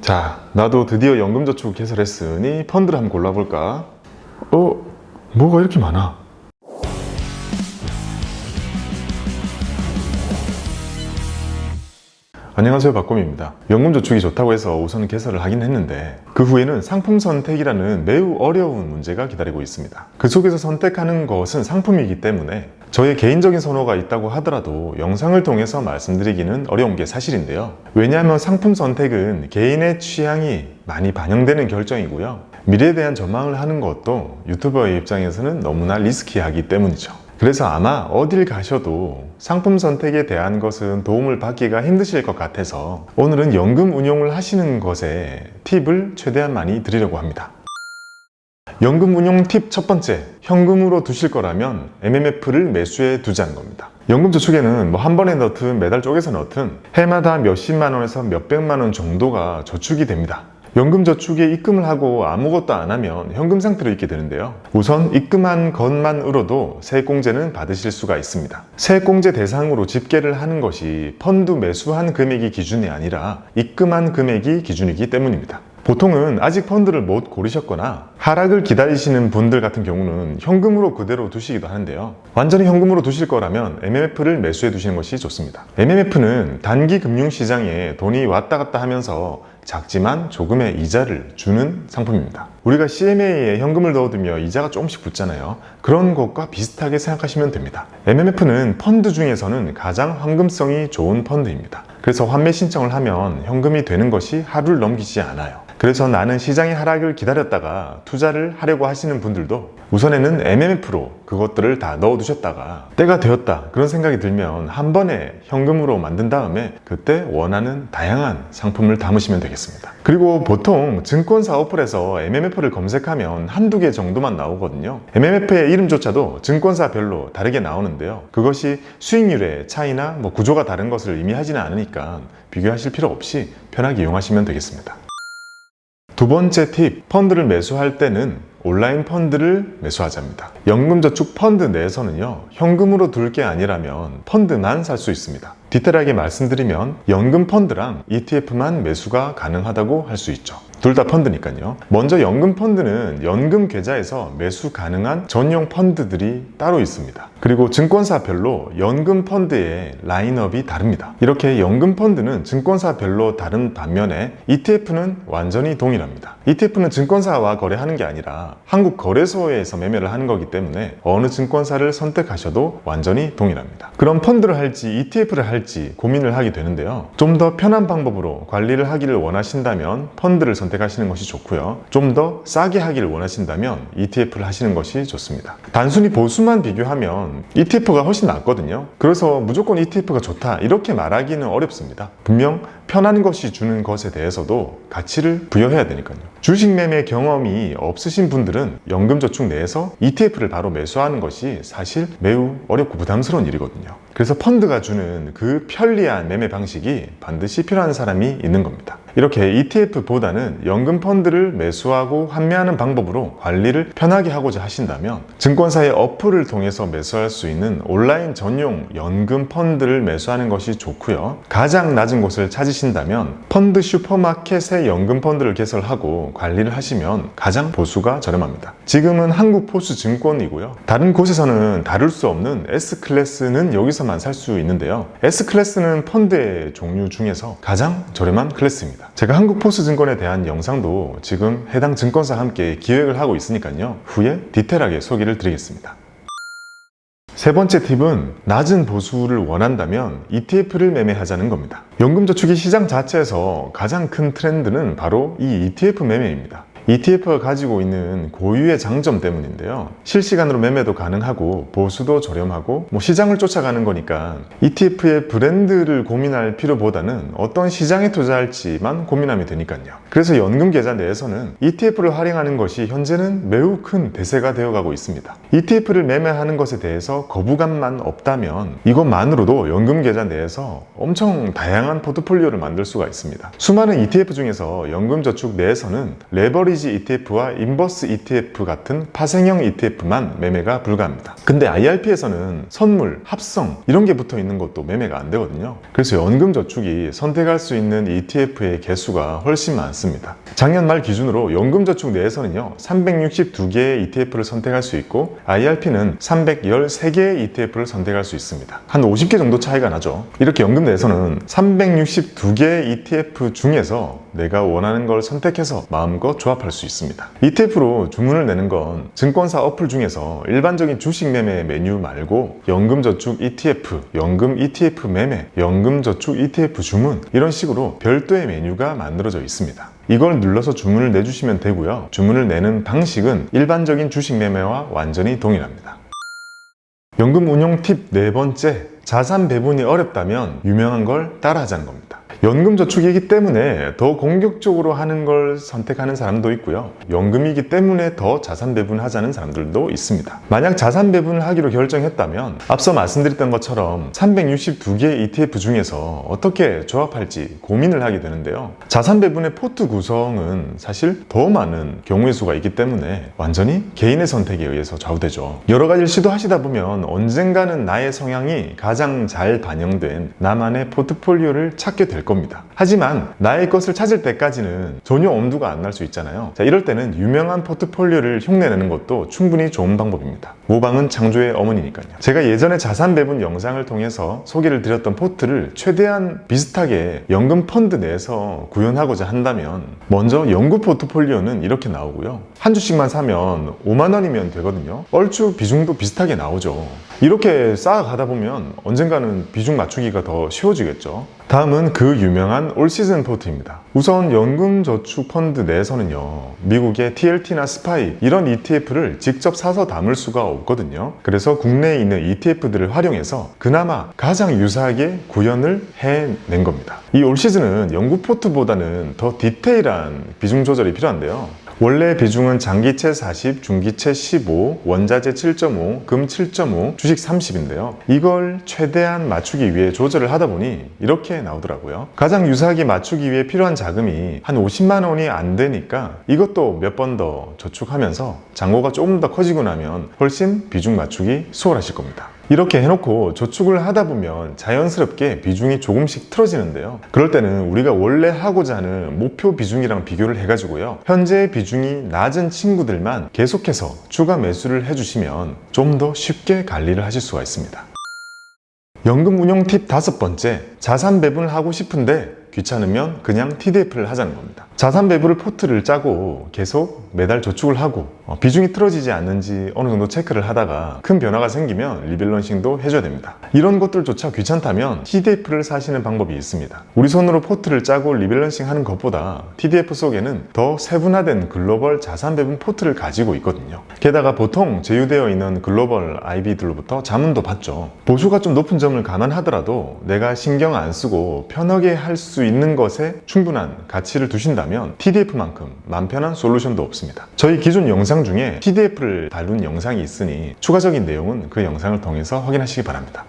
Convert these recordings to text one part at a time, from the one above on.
자, 나도 드디어 연금저축 개설했으니 펀드를 한번 골라볼까? 어, 뭐가 이렇게 많아? 안녕하세요 박곰입니다 연금저축이 좋다고 해서 우선 개설을 하긴 했는데 그 후에는 상품 선택이라는 매우 어려운 문제가 기다리고 있습니다 그 속에서 선택하는 것은 상품이기 때문에 저의 개인적인 선호가 있다고 하더라도 영상을 통해서 말씀드리기는 어려운 게 사실인데요. 왜냐하면 상품 선택은 개인의 취향이 많이 반영되는 결정이고요. 미래에 대한 전망을 하는 것도 유튜버의 입장에서는 너무나 리스키하기 때문이죠. 그래서 아마 어딜 가셔도 상품 선택에 대한 것은 도움을 받기가 힘드실 것 같아서 오늘은 연금 운용을 하시는 것에 팁을 최대한 많이 드리려고 합니다. 연금 운용 팁 첫 번째, 현금으로 두실 거라면 MMF를 매수해 두자는 겁니다. 연금 저축에는 뭐 한 번에 넣든 매달 쪼개서 넣든 해마다 몇십만 원에서 몇백만 원 정도가 저축이 됩니다. 연금 저축에 입금을 하고 아무것도 안 하면 현금 상태로 있게 되는데요. 우선 입금한 것만으로도 세액공제는 받으실 수가 있습니다. 세액공제 대상으로 집계를 하는 것이 펀드 매수한 금액이 기준이 아니라 입금한 금액이 기준이기 때문입니다. 보통은 아직 펀드를 못 고르셨거나 하락을 기다리시는 분들 같은 경우는 현금으로 그대로 두시기도 하는데요. 완전히 현금으로 두실 거라면 MMF를 매수해 두시는 것이 좋습니다. MMF는 단기 금융시장에 돈이 왔다 갔다 하면서 작지만 조금의 이자를 주는 상품입니다. 우리가 CMA에 현금을 넣어두며 이자가 조금씩 붙잖아요. 그런 것과 비슷하게 생각하시면 됩니다. MMF는 펀드 중에서는 가장 황금성이 좋은 펀드입니다. 그래서 환매 신청을 하면 현금이 되는 것이 하루를 넘기지 않아요. 그래서 나는 시장의 하락을 기다렸다가 투자를 하려고 하시는 분들도 우선에는 MMF로 그것들을 다 넣어 두셨다가 때가 되었다 그런 생각이 들면 한 번에 현금으로 만든 다음에 그때 원하는 다양한 상품을 담으시면 되겠습니다. 그리고 보통 증권사 어플에서 MMF를 검색하면 한두 개 정도만 나오거든요. MMF의 이름조차도 증권사별로 다르게 나오는데요. 그것이 수익률의 차이나 뭐 구조가 다른 것을 의미하지는 않으니까 비교하실 필요 없이 편하게 이용하시면 되겠습니다. 두 번째 팁, 펀드를 매수할 때는 온라인 펀드를 매수하자입니다. 연금저축 펀드 내에서는요, 현금으로 둘 게 아니라면 펀드만 살 수 있습니다. 디테일하게 말씀드리면 연금 펀드랑 ETF만 매수가 가능하다고 할 수 있죠. 둘 다 펀드니까요. 먼저 연금 펀드는 연금 계좌에서 매수 가능한 전용 펀드들이 따로 있습니다. 그리고 증권사별로 연금 펀드의 라인업이 다릅니다. 이렇게 연금 펀드는 증권사별로 다른 반면에 ETF는 완전히 동일합니다. ETF는 증권사와 거래하는 게 아니라 한국 거래소에서 매매를 하는 거기 때문에 어느 증권사를 선택하셔도 완전히 동일합니다. 그럼 펀드를 할지 ETF를 할지 고민을 하게 되는데요. 좀 더 편한 방법으로 관리를 하기를 원하신다면 펀드를 선택 하시는 것이 좋고요. 좀 더 싸게 하기를 원하신다면 ETF를 하시는 것이 좋습니다. 단순히 보수만 비교하면 ETF가 훨씬 낫거든요. 그래서 무조건 ETF가 좋다 이렇게 말하기는 어렵습니다. 분명 편한 것이 주는 것에 대해서도 가치를 부여해야 되니까요. 주식 매매 경험이 없으신 분들은 연금저축 내에서 ETF를 바로 매수하는 것이 사실 매우 어렵고 부담스러운 일이거든요. 그래서 펀드가 주는 그 편리한 매매 방식이 반드시 필요한 사람이 있는 겁니다. 이렇게 ETF보다는 연금 펀드를 매수하고 환매하는 방법으로 관리를 편하게 하고자 하신다면 증권사의 어플을 통해서 매수할 수 있는 온라인 전용 연금 펀드를 매수하는 것이 좋고요. 가장 낮은 곳을 찾으 신다면 펀드 슈퍼마켓의 연금 펀드를 개설하고 관리를 하시면 가장 보수가 저렴합니다. 지금은 한국 포스 증권이고요. 다른 곳에서는 다룰 수 없는 S클래스는 여기서만 살 수 있는데요. S클래스는 펀드의 종류 중에서 가장 저렴한 클래스입니다. 제가 한국 포스 증권에 대한 영상도 지금 해당 증권사와 함께 기획을 하고 있으니까요. 후에 디테일하게 소개를 드리겠습니다. 세 번째 팁은 낮은 보수를 원한다면 ETF를 매매하자는 겁니다. 연금저축이 시장 자체에서 가장 큰 트렌드는 바로 이 ETF 매매입니다. ETF가 가지고 있는 고유의 장점 때문인데요. 실시간으로 매매도 가능하고 보수도 저렴하고 뭐 시장을 쫓아가는 거니까 ETF의 브랜드를 고민할 필요보다는 어떤 시장에 투자할지만 고민하면 되니까요. 그래서 연금 계좌 내에서는 ETF를 활용하는 것이 현재는 매우 큰 대세가 되어가고 있습니다. ETF를 매매하는 것에 대해서 거부감만 없다면 이것만으로도 연금 계좌 내에서 엄청 다양한 포트폴리오를 만들 수가 있습니다. 수많은 ETF 중에서 연금저축 내에서는 레버리 지 레버리지 ETF와 인버스 ETF 같은 파생형 ETF만 매매가 불가합니다. 근데 IRP에서는 선물, 합성 이런 게 붙어 있는 것도 매매가 안 되거든요. 그래서 연금 저축이 선택할 수 있는 ETF의 개수가 훨씬 많습니다. 작년 말 기준으로 연금 저축 내에서는요, 362개의 ETF를 선택할 수 있고 IRP는 313개의 ETF를 선택할 수 있습니다. 한 50개 정도 차이가 나죠. 이렇게 연금 내에서는 362개의 ETF 중에서 내가 원하는 걸 선택해서 마음껏 조합할 수 있습니다. ETF로 주문을 내는 건 증권사 어플 중에서 일반적인 주식 매매 메뉴 말고 연금저축 ETF, 연금 ETF 매매, 연금저축 ETF 주문 이런 식으로 별도의 메뉴가 만들어져 있습니다. 이걸 눌러서 주문을 내주시면 되고요. 주문을 내는 방식은 일반적인 주식 매매와 완전히 동일합니다. 연금 운용 팁 네 번째, 자산 배분이 어렵다면 유명한 걸 따라하자는 겁니다. 연금 저축이기 때문에 더 공격적으로 하는 걸 선택하는 사람도 있고요. 연금이기 때문에 더 자산 배분하자는 사람들도 있습니다. 만약 자산 배분을 하기로 결정했다면 앞서 말씀드렸던 것처럼 362개의 ETF 중에서 어떻게 조합할지 고민을 하게 되는데요. 자산 배분의 포트 구성은 사실 더 많은 경우의 수가 있기 때문에 완전히 개인의 선택에 의해서 좌우되죠. 여러 가지를 시도하시다 보면 언젠가는 나의 성향이 가장 잘 반영된 나만의 포트폴리오를 찾게 될 겁니다. 하지만 나의 것을 찾을 때까지는 전혀 엄두가 안 날 수 있잖아요. 자, 이럴 때는 유명한 포트폴리오를 흉내내는 것도 충분히 좋은 방법입니다. 모방은 창조의 어머니니까요. 제가 예전에 자산 배분 영상을 통해서 소개를 드렸던 포트를 최대한 비슷하게 연금 펀드 내에서 구현하고자 한다면 먼저 연구 포트폴리오는 이렇게 나오고요. 한 주씩만 사면 5만 원이면 되거든요. 얼추 비중도 비슷하게 나오죠. 이렇게 쌓아가다 보면 언젠가는 비중 맞추기가 더 쉬워지겠죠. 다음은 그 유명한 올 시즌 포트입니다. 우선 연금저축 펀드 내에서는요, 미국의 TLT나 스파이 이런 ETF를 직접 사서 담을 수가 없거든요. 그래서 국내에 있는 ETF들을 활용해서 그나마 가장 유사하게 구현을 해낸 겁니다. 이 올 시즌은 연구 포트보다는 더 디테일한 비중 조절이 필요한데요. 원래 비중은 장기채 40, 중기채 15, 원자재 7.5, 금 7.5, 주식 30인데요. 이걸 최대한 맞추기 위해 조절을 하다 보니 이렇게 나오더라고요. 가장 유사하게 맞추기 위해 필요한 자금이 한 50만 원이 안 되니까 이것도 몇 번 더 저축하면서 잔고가 조금 더 커지고 나면 훨씬 비중 맞추기 수월하실 겁니다. 이렇게 해놓고 저축을 하다 보면 자연스럽게 비중이 조금씩 틀어지는데요. 그럴 때는 우리가 원래 하고자 하는 목표 비중이랑 비교를 해가지고요. 현재 비중이 낮은 친구들만 계속해서 추가 매수를 해주시면 좀 더 쉽게 관리를 하실 수가 있습니다. 연금 운용 팁 다섯 번째, 자산 배분을 하고 싶은데 귀찮으면 그냥 TDF를 하자는 겁니다. 자산 배분을 포트를 짜고 계속 매달 저축을 하고 어, 비중이 틀어지지 않는지 어느 정도 체크를 하다가 큰 변화가 생기면 리밸런싱도 해줘야 됩니다. 이런 것들조차 귀찮다면 TDF를 사시는 방법이 있습니다. 우리 손으로 포트를 짜고 리밸런싱 하는 것보다 TDF 속에는 더 세분화된 글로벌 자산 배분 포트를 가지고 있거든요. 게다가 보통 제휴되어 있는 글로벌 IB들로부터 자문도 받죠. 보수가 좀 높은 점을 감안하더라도 내가 신경 안 쓰고 편하게 할 수 있는 것에 충분한 가치를 두신다면 TDF만큼 맘 편한 솔루션도 없습니다. 저희 기존 영상 중에 TDF를 다룬 영상이 있으니 추가적인 내용은 그 영상을 통해서 확인하시기 바랍니다.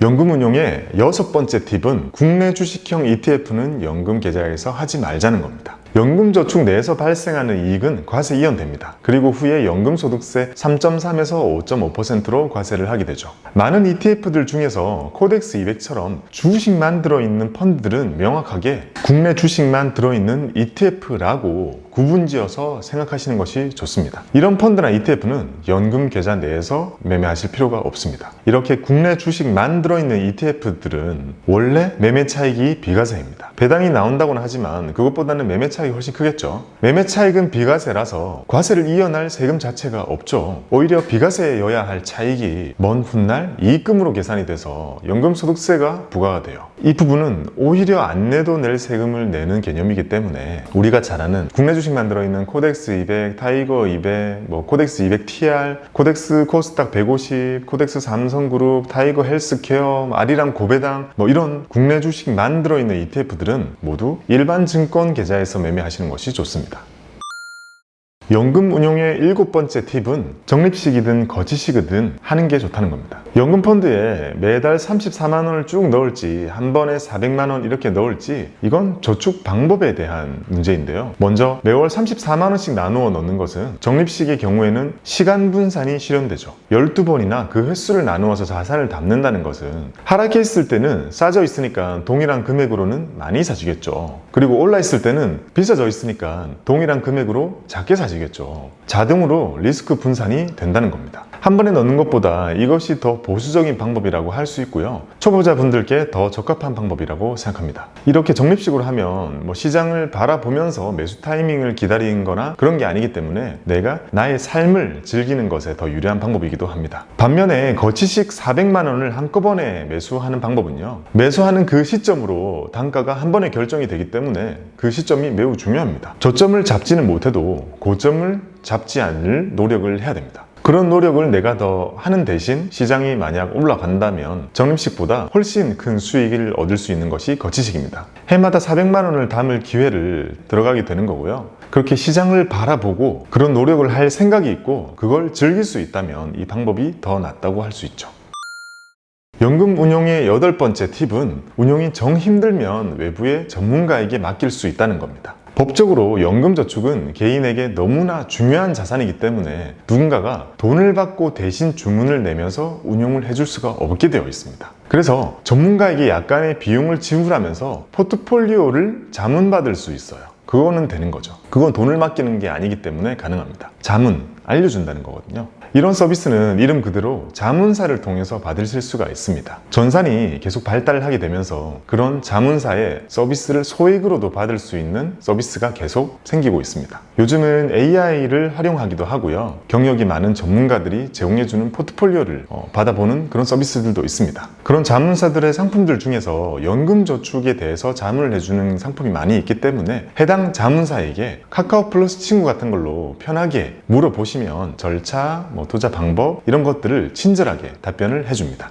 연금 운용의 여섯 번째 팁은 국내 주식형 ETF는 연금 계좌에서 하지 말자는 겁니다. 연금저축 내에서 발생하는 이익은 과세 이연됩니다. 그리고 후에 연금소득세 3.3에서 5.5%로 과세를 하게 되죠. 많은 ETF들 중에서 코덱스 200처럼 주식만 들어있는 펀드들은 명확하게 국내 주식만 들어있는 ETF라고 구분지어서 생각하시는 것이 좋습니다. 이런 펀드나 ETF는 연금 계좌 내에서 매매하실 필요가 없습니다. 이렇게 국내 주식만 들어있는 ETF들은 원래 매매 차익이 비과세입니다. 배당이 나온다고는 하지만 그것보다는 매매 차익이 훨씬 크겠죠. 매매 차익은 비과세라서 과세를 이어날 세금 자체가 없죠. 오히려 비과세여야 할 차익이 먼 훗날 이익금으로 계산이 돼서 연금소득세가 부과가 돼요. 이 부분은 오히려 안 내도 낼 세금을 내는 개념이기 때문에 우리가 잘 아는 국내 주식 만 들어있는 코덱스 200, 타이거 200, 뭐 코덱스 200 TR, 코덱스 코스닥 150, 코덱스 삼성그룹, 타이거 헬스케어, 아리랑 고배당 뭐 이런 국내 주식만 들어있는 ETF들은 모두 일반 증권 계좌에서 매매하시는 것이 좋습니다. 연금 운용의 일곱 번째 팁은 적립식이든 거치식이든 하는 게 좋다는 겁니다. 연금 펀드에 매달 34만 원을 쭉 넣을지 한 번에 400만 원 이렇게 넣을지 이건 저축 방법에 대한 문제인데요. 먼저 매월 34만 원씩 나누어 넣는 것은 적립식의 경우에는 시간 분산이 실현되죠. 12번이나 그 횟수를 나누어서 자산을 담는다는 것은 하락해 있을 때는 싸져 있으니까 동일한 금액으로는 많이 사주겠죠. 그리고 올라 있을 때는 비싸져 있으니까 동일한 금액으로 작게 사주겠죠. 자동으로 리스크 분산이 된다는 겁니다. 한 번에 넣는 것보다 이것이 더 보수적인 방법이라고 할 수 있고요. 초보자분들께 더 적합한 방법이라고 생각합니다. 이렇게 적립식으로 하면 뭐 시장을 바라보면서 매수 타이밍을 기다리는 거나 그런 게 아니기 때문에 내가 나의 삶을 즐기는 것에 더 유리한 방법이기도 합니다. 반면에 거치식 400만 원을 한꺼번에 매수하는 방법은요. 매수하는 그 시점으로 단가가 한 번에 결정이 되기 때문에 그 시점이 매우 중요합니다. 저점을 잡지는 못해도 고점을 잡지 않을 노력을 해야 됩니다. 그런 노력을 내가 더 하는 대신 시장이 만약 올라간다면 적립식보다 훨씬 큰 수익을 얻을 수 있는 것이 거치식입니다. 해마다 400만 원을 담을 기회를 들어가게 되는 거고요. 그렇게 시장을 바라보고 그런 노력을 할 생각이 있고 그걸 즐길 수 있다면 이 방법이 더 낫다고 할 수 있죠. 연금 운용의 여덟 번째 팁은 운용이 정 힘들면 외부의 전문가에게 맡길 수 있다는 겁니다. 법적으로 연금저축은 개인에게 너무나 중요한 자산이기 때문에 누군가가 돈을 받고 대신 주문을 내면서 운용을 해줄 수가 없게 되어 있습니다. 그래서 전문가에게 약간의 비용을 지불하면서 포트폴리오를 자문받을 수 있어요. 그거는 되는 거죠. 그건 돈을 맡기는 게 아니기 때문에 가능합니다. 자문, 알려준다는 거거든요. 이런 서비스는 이름 그대로 자문사를 통해서 받으실 수가 있습니다. 전산이 계속 발달을 하게 되면서 그런 자문사의 서비스를 소액으로도 받을 수 있는 서비스가 계속 생기고 있습니다. 요즘은 AI를 활용하기도 하고요. 경력이 많은 전문가들이 제공해주는 포트폴리오를 어, 받아보는 그런 서비스들도 있습니다. 그런 자문사들의 상품들 중에서 연금저축에 대해서 자문을 해주는 상품이 많이 있기 때문에 해당 자문사에게 카카오 플러스 친구 같은 걸로 편하게 물어보시면 절차, 뭐 투자 방법 이런 것들을 친절하게 답변을 해줍니다.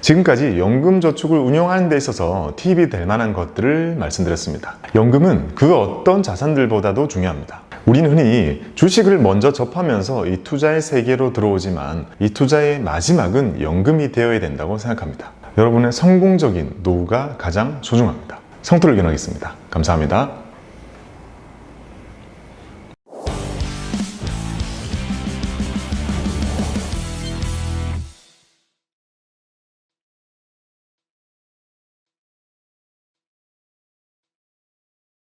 지금까지 연금저축을 운영하는 데 있어서 팁이 될 만한 것들을 말씀드렸습니다. 연금은 그 어떤 자산들보다도 중요합니다. 우리는 흔히 주식을 먼저 접하면서 이 투자의 세계로 들어오지만 이 투자의 마지막은 연금이 되어야 된다고 생각합니다. 여러분의 성공적인 노후가 가장 소중합니다. 성토를 견하겠습니다. 감사합니다.